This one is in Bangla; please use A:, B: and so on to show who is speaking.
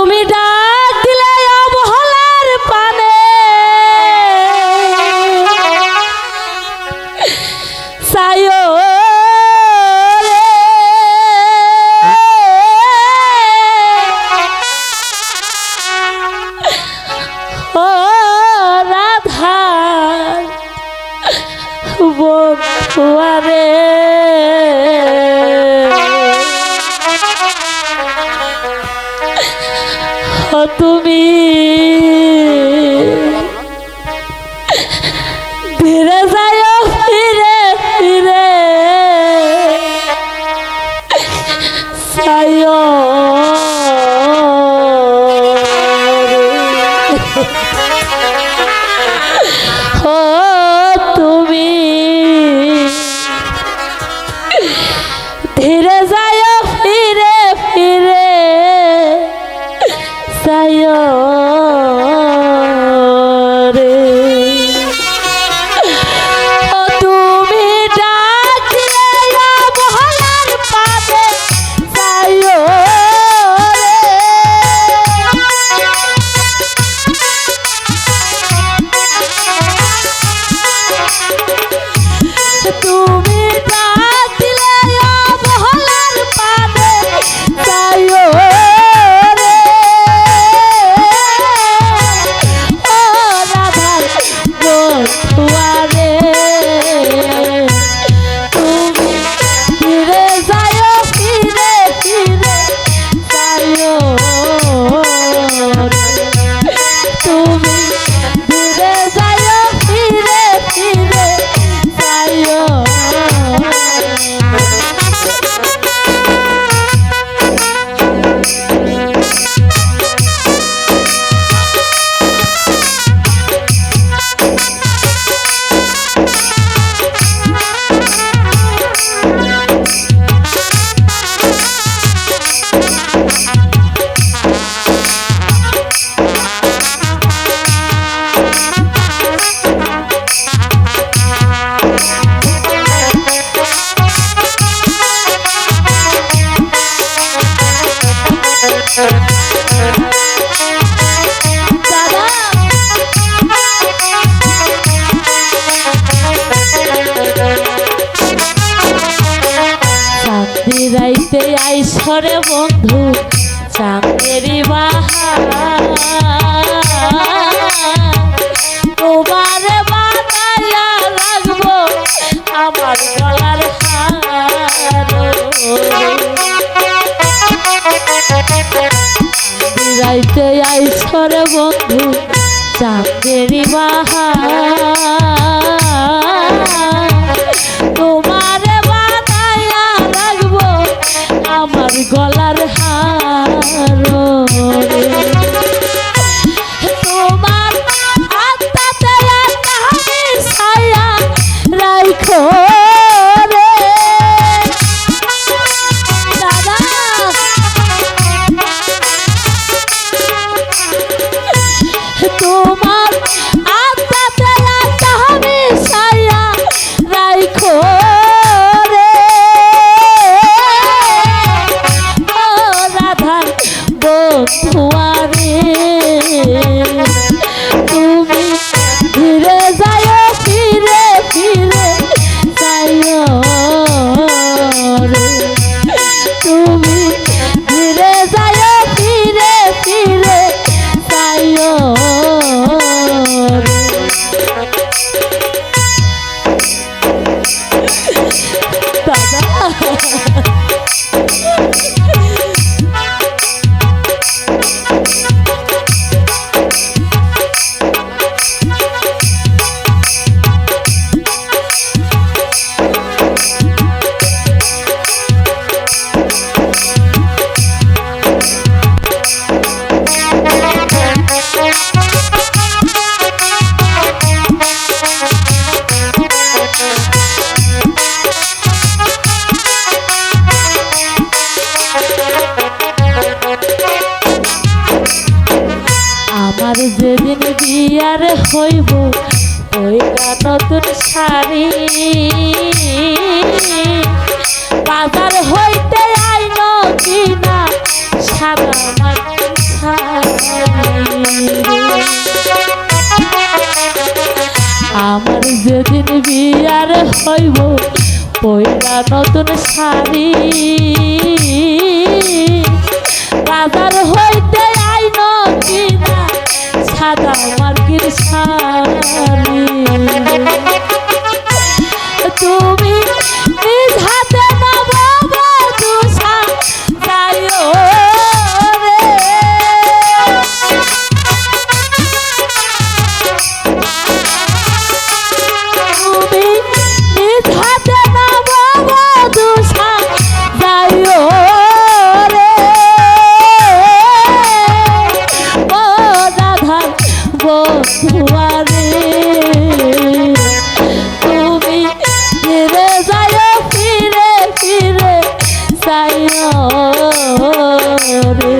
A: তুমি ডাক দিলে অবহলার পানে। সায়ো বন্ধুয়ারে foto minha. ঈশ্বরে বন্ধু চাঁদেরি বাহারা তোমার বানাইয়া আমার গলার হারাইতে আইসরে বন্ধু ওইটা নতুন শাড়ি। বাজার হইতে আইন কিনা সাদা আমার যেদিন বিয়ার হইব পয়লা নতুন শাড়ি। বন্ধুয়ারে তুমি ফিরে যাও ফিরে ফিরে যাইও রে।